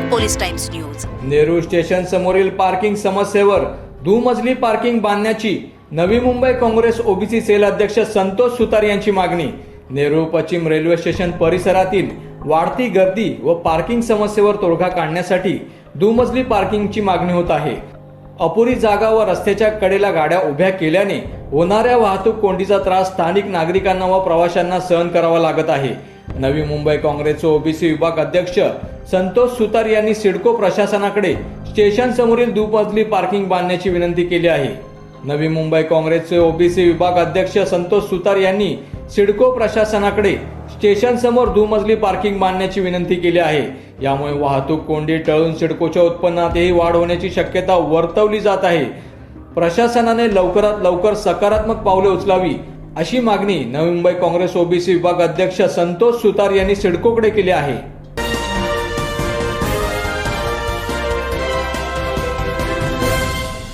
Police times news. Nehru station समोरील parking समस्येवर दुमजली पार्किंग बांधण्याची नवी मुंबई काँग्रेस ओबीसी सेल अध्यक्ष संतोष सुतार यांची मागणी. नेहरू पश्चिम रेल्वे स्टेशन परिसरातील वाढती गर्दी व पार्किंग समस्येवर तोडगा काढण्यासाठी दुमजली पार्किंगची मागणी होत आहे. अपुरी जागा व रस्त्याच्या कडेला गाड्या उभ्या केल्याने होणाऱ्या वाहतूक कोंडीचा त्रास स्थानिक नागरिकांना व प्रवाशांना सहन करावा लागत आहे. नवी मुंबई काँग्रेसचे ओबीसी विभाग अध्यक्ष संतोष सुतार यांनी सिडको प्रशासनाकडे स्टेशन समोरील दुमजली पार्किंग बांधण्याची विनंती केली आहे. नवी मुंबई काँग्रेसचे ओबीसी विभाग अध्यक्ष संतोष सुतार यांनी सिडको प्रशासनाकडे स्टेशन समोर दुमजली पार्किंग बांधण्याची विनंती केली आहे. यामुळे वाहतूक कोंडी टळून सिडकोच्या उत्पन्नातही वाढ होण्याची शक्यता वर्तवली जात आहे. प्रशासनाने लवकरात लवकर सकारात्मक पावले उचलावी अशी मागणी नवी मुंबई काँग्रेस ओबीसी विभाग अध्यक्ष संतोष सुतार यांनी सिडकोकडे केली आहे.